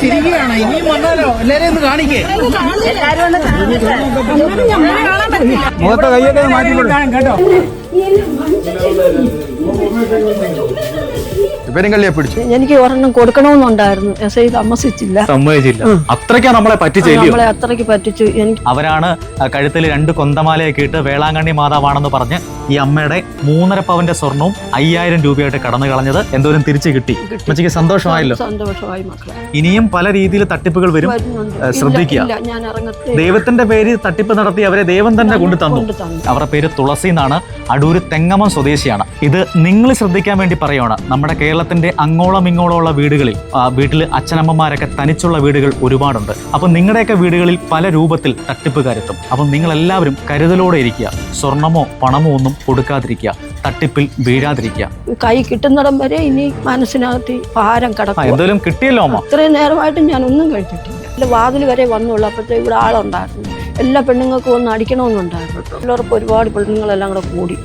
ചിരിക്കുകയാണ് ഇനിയും വന്നാലോ? എല്ലാരെയും ഒന്ന് കാണിക്കേ. മുഖത്തെ കൈയൊക്കെ മാറ്റിക്കൊള്ളു കേട്ടോ. ഇവരും കള്ളിയെ പിടിച്ചു. എനിക്ക് ഒരെണ്ണം കൊടുക്കണമെന്നുണ്ടായിരുന്നു. എസ് ഐ താമസിച്ചില്ല സമ്മതിച്ചില്ല. അത്രയ്ക്കാ നമ്മളെ പറ്റിച്ചെല്ലിയോ നമ്മളെ അത്രയ്ക്ക് പറ്റിച്ചു. എനിക്ക് അവരാണ് കഴുത്തിൽ രണ്ട് കൊന്തമാലയൊക്കെ ഇട്ട് വേളാങ്കണ്ണി മാതാവാണെന്ന് പറഞ്ഞ് ഈ അമ്മയുടെ മൂന്നര പവന്റെ സ്വർണവും അയ്യായിരം രൂപയായിട്ട് കടന്നു കളഞ്ഞത് എന്തോരം തിരിച്ചു കിട്ടി. അമ്മച്ചിക്ക് സന്തോഷമായല്ലോ? സന്തോഷമായി മക്കളെ. ഇനിയും പല രീതിയിൽ തട്ടിപ്പുകൾ വരും. വരുന്നുണ്ട്. ശ്രദ്ധിക്കുക. ഇല്ല, ഞാൻ ഇറങ്ങത്തെ ദൈവത്തിന്റെ പേര് തട്ടിപ്പ് നടത്തി അവരെ ദൈവം തന്നെ കൊണ്ടു തന്നു കൊണ്ട് തന്നു അവരുടെ പേര് തുളസി എന്നാണ്. അടൂര് തെങ്ങമം സ്വദേശിയാണ്. ഇത് നിങ്ങൾ ശ്രദ്ധിക്കാൻ വേണ്ടി പറയുകയാണ് നമ്മുടെ കേരളത്തിന്റെ അങ്ങോളം ഇങ്ങോളമുള്ള വീടുകളിൽ വീട്ടിൽ അച്ഛനമ്മമാരൊക്കെ തനിച്ചുള്ള വീടുകൾ ഒരുപാടുണ്ട്. അപ്പൊ നിങ്ങളുടെയൊക്കെ വീടുകളിൽ പല രൂപത്തിൽ തട്ടിപ്പുകാരെത്തും അപ്പം നിങ്ങൾ എല്ലാവരും കരുതലോടെ ഇരിക്കുക. സ്വർണമോ പണമോ ഒന്നും കൊടുക്കാതിരിക്കുക. തട്ടിപ്പിൽ വീഴാതിരിക്കുക. കൈ കിട്ടുന്നിടം വരെ ഇനി മനസ്സിനകത്ത് ഭാരം കിടക്കും എന്തെങ്കിലും കിട്ടിയല്ലോ അമ്മ? ഇത്രയും നേരമായിട്ട് ഞാൻ ഒന്നും കഴിച്ചിട്ടില്ല വാതിൽ വരെ വന്നുള്ളൂ അപ്പോഴത്തെ ഇവിടെ ആളുണ്ടായിരുന്നു. എല്ലാ പെണ്ണുങ്ങൾക്കും ഒന്ന് അടിക്കണമെന്നുണ്ടായിരുന്നു. എല്ലാവർക്കും ഒരുപാട് പെണ്ണുങ്ങളെല്ലാം കൂടെ കൂടി.